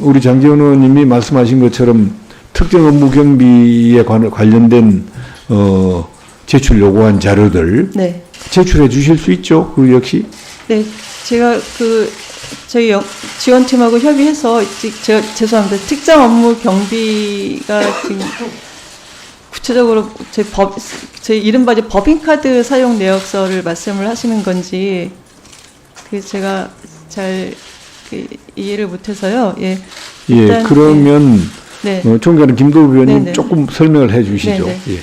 우리 장재원 의원님이 말씀하신 것처럼 특정 업무 경비에 관- 관련된 어, 제출 요구한 자료들 네. 제출해 주실 수 있죠? 그 역시 네, 제가 그 저희 영- 지원팀하고 협의해서 지- 제가 죄송합니다. 특정 업무 경비가 지금 구체적으로 제 법, 제 이른바 이제 법인카드 사용 내역서를 말씀을 하시는 건지 그 제가 잘 그, 이해를 못해서요. 예. 예 일단, 그러면 네. 어, 총괄은 김도우 의원님 네네. 조금 설명을 해 주시죠. 네네. 예.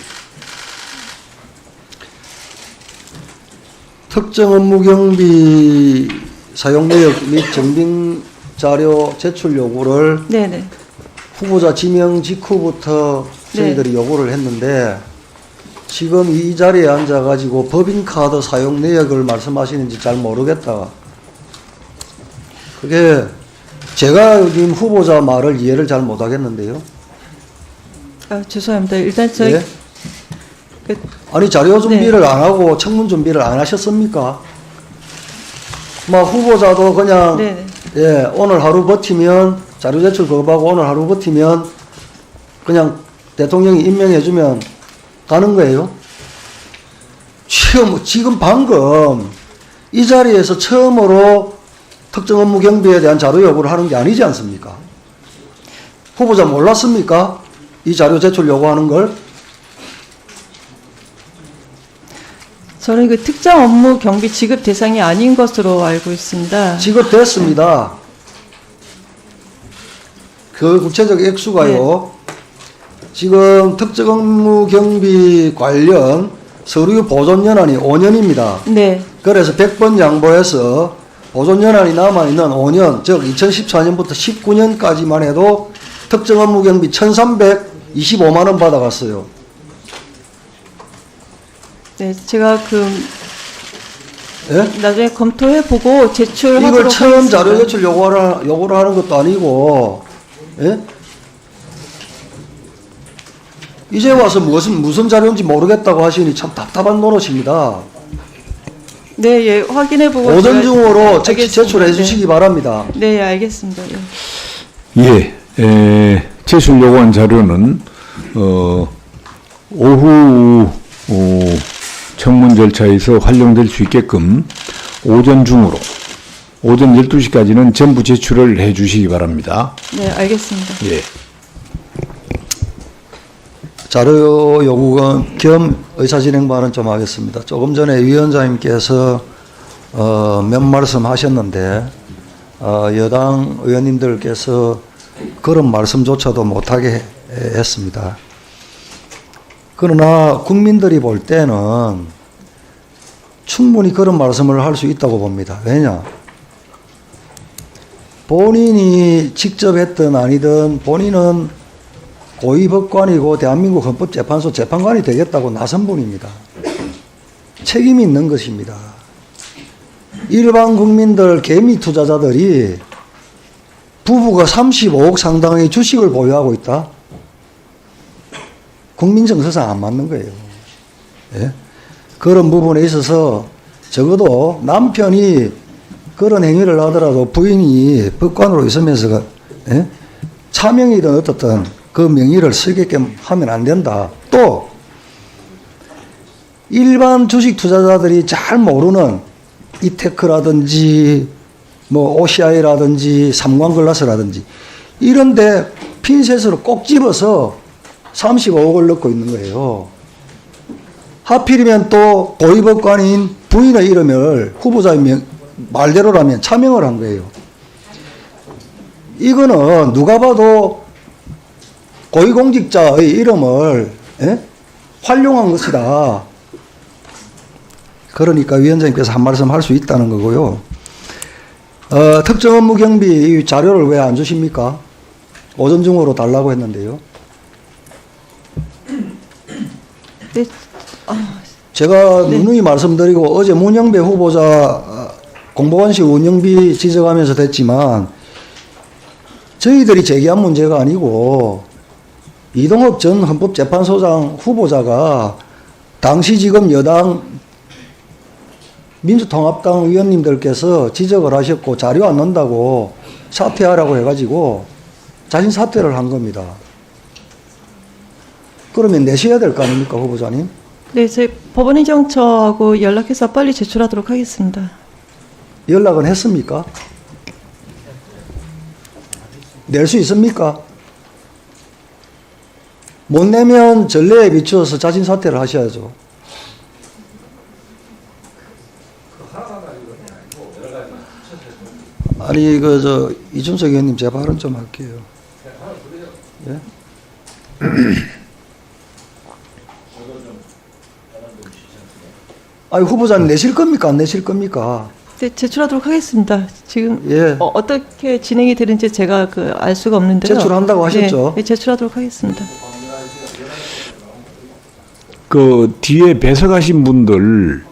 특정 업무 경비 사용 내역 및 증빙 자료 제출 요구를 네, 네. 후보자 지명 직후부터 저희들이 요구를 했는데 지금 이 자리에 앉아가지고 법인카드 사용 내역을 말씀하시는지 잘 모르겠다. 그게 제가 님 후보자 말을 이해를 잘 못하겠는데요. 아, 죄송합니다. 일단 저희 예? 그, 아니 자료 준비를 안 하고 청문 준비를 안 하셨습니까? 막 후보자도 그냥 네, 네. 예 오늘 하루 버티면 자료 제출 거부하고 오늘 하루 버티면 그냥 대통령이 임명해주면 가는 거예요. 지금 지금 방금 이 자리에서 처음으로 특정 업무 경비에 대한 자료 요구를 하는 게 아니지 않습니까? 후보자 몰랐습니까? 이 자료 제출 요구하는 걸? 저는 그 특정 업무 경비 지급 대상이 아닌 것으로 알고 있습니다. 지급됐습니다. 그 구체적 액수가요. 지금 특정 업무 경비 관련 서류 보존 연한이 5년입니다. 네. 그래서 100번 양보해서 보존 연한이 남아 있는 5년, 즉 2014년부터 19년까지만 해도 특정 업무 경비 1,325만 원 받아갔어요. 네, 제가 그 예? 나중에 검토해 보고 제출하도록 이걸 처음 하겠습니다. 자료 제출 요구를, 요구를 하는 것도 아니고, 예? 이제 와서 무슨, 무슨 자료인지 모르겠다고 하시니 참 답답한 노릇입니다. 네, 예, 확인해 보고 오전 중으로 알겠습니다. 제출해 주시기 바랍니다. 네, 네, 알겠습니다. 예. 예, 에, 제출 요구한 자료는 어, 오후 어, 청문 절차에서 활용될 수 있게끔 오전 중으로 오전 12시까지는 전부 제출을 해 주시기 바랍니다. 네, 알겠습니다. 예. 자료 요구 겸 의사진행 발언 좀 하겠습니다. 조금 전에 위원장님께서 어, 몇 말씀 하셨는데 어, 여당 의원님들께서 그런 말씀조차도 못하게 했습니다. 그러나 국민들이 볼 때는 충분히 그런 말씀을 할 수 있다고 봅니다. 왜냐? 본인이 직접 했든 아니든 본인은 고위법관이고 대한민국 헌법재판소 재판관이 되겠다고 나선 분입니다. 책임이 있는 것입니다. 일반 국민들 개미 투자자들이 부부가 35억 상당의 주식을 보유하고 있다. 국민 정서상 안 맞는 거예요. 예? 그런 부분에 있어서 적어도 남편이 그런 행위를 하더라도 부인이 법관으로 있으면서 그, 예? 차명이든 어떻든 그 명의를 쓰게끔 하면 안 된다. 또 일반 주식 투자자들이 잘 모르는 이테크라든지 뭐 OCI라든지 삼광글라스라든지 이런데 핀셋으로 꼭 집어서 35억을 넣고 있는 거예요. 하필이면 또 고위법관인 부인의 이름을 후보자의 명, 말대로라면 차명을 한 거예요. 이거는 누가 봐도 고위공직자의 이름을 예? 활용한 것이다. 그러니까 위원장님께서 한 말씀 할 수 있다는 거고요. 어, 특정 업무 경비 이 자료를 왜 안 주십니까? 오전 중으로 달라고 했는데요. 네, 아, 제가 네. 누누이 말씀드리고 어제 문영배 후보자 어, 공보관실 운영비 지적하면서 됐지만 저희들이 제기한 문제가 아니고 이동욱 전 헌법재판소장 후보자가 당시 지금 여당 민주통합당 의원님들께서 지적을 하셨고 자료 안 넣는다고 사퇴하라고 해가지고 자진 사퇴를 한 겁니다. 그러면 내셔야 될 거 아닙니까, 후보자님? 네, 제 법원행정처하고 연락해서 빨리 제출하도록 하겠습니다. 연락은 했습니까? 낼 수 있습니까? 못 내면 전례에 비추어서 자진 사퇴를 하셔야죠. 아니 그 저 이준석 의원님 제가 발언 좀 할게요. 예? 아니 후보자님 내실 겁니까 안 내실 겁니까? 네, 제출하도록 하겠습니다. 지금 예. 어, 떻게 진행이 되는지 제가 그 알 수가 없는데요. 제출한다고 하셨죠? 네, 네, 제출하도록 하겠습니다. 그 뒤에 배석하신 분들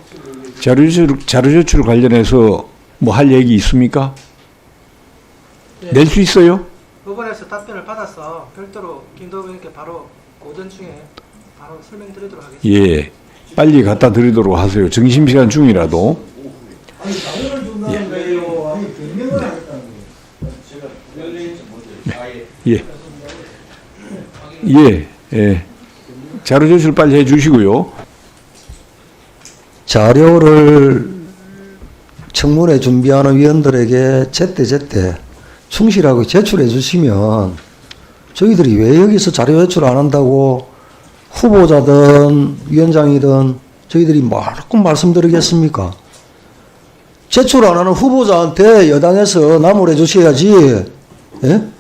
자료 제출, 자료 제출 관련해서 뭐 할 얘기 있습니까? 낼수 있어요? 법원에서 답변을 받아서 별도로 김도우 의원께 바로 오전 중에 바로 설명드리도록 하겠습니다. 예. 빨리 갖다 드리도록 하세요. 점심시간 중이라도. 예. 예. 예. 자료 제출 빨리 해 주시고요. 자료를 청문회 준비하는 위원들에게 제때제때 충실하게 제출해 주시면 저희들이 왜 여기서 자료 제출 안 한다고 후보자든 위원장이든 저희들이 말끔 말씀드리겠습니까? 제출 안 하는 후보자한테 여당에서 나무래 주셔야지, 예?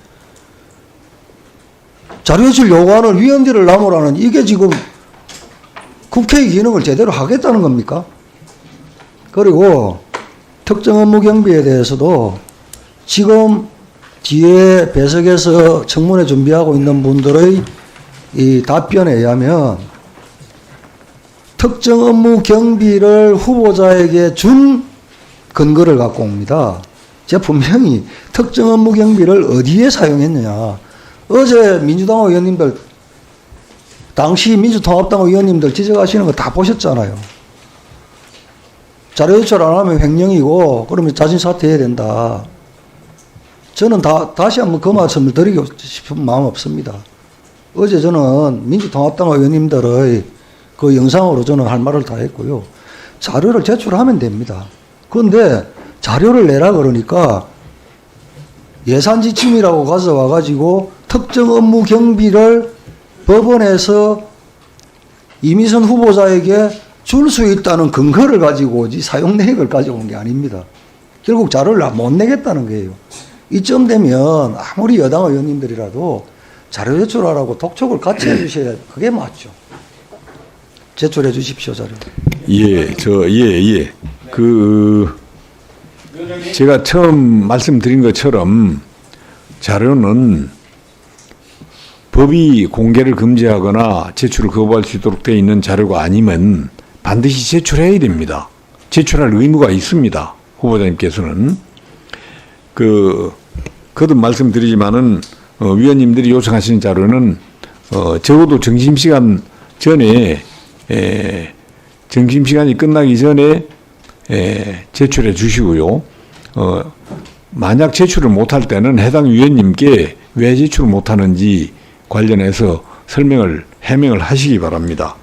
자료 제출 요구하는 위원들을 나무라는 이게 지금 국회의 기능을 제대로 하겠다는 겁니까? 그리고 특정 업무 경비에 대해서도 지금 뒤에 배석에서 청문회 준비하고 있는 분들의 이 답변에 의하면 특정 업무 경비를 후보자에게 준 근거를 갖고 옵니다. 제가 분명히 특정 업무 경비를 어디에 사용했느냐. 어제 민주당 의원님들 당시 민주통합당 의원님들 지적하시는 거 다 보셨잖아요. 자료 제출 안 하면 횡령이고 그러면 자진 사퇴해야 된다. 저는 다, 다시 한번 그 말씀을 드리고 싶은 마음 없습니다. 어제 저는 민주통합당 의원님들의 그 영상으로 저는 할 말을 다 했고요. 자료를 제출하면 됩니다. 그런데 자료를 내라 그러니까 예산 지침이라고 가져와 가지고 특정 업무 경비를 법원에서 이미선 후보자에게 줄 수 있다는 근거를 가지고 오지 사용 내역을 가지고 온게 아닙니다. 결국 자료를 못 내겠다는 거예요. 이쯤 되면 아무리 여당 의원님들이라도 자료 제출하라고 독촉을 같이 해주셔야 그게 맞죠. 제출해 주십시오, 자료. 예, 저, 예, 예. 그, 제가 처음 말씀드린 것처럼 자료는 법이 공개를 금지하거나 제출을 거부할 수 있도록 되어 있는 자료가 아니면 반드시 제출해야 됩니다. 제출할 의무가 있습니다. 후보자님께서는. 그, 거듭 말씀드리지만은, 어, 위원님들이 요청하시는 자료는, 어, 적어도 점심시간 전에, 에, 점심시간이 끝나기 전에, 에, 제출해 주시고요. 어, 만약 제출을 못할 때는 해당 위원님께 왜 제출을 못하는지 관련해서 설명을, 해명을 하시기 바랍니다.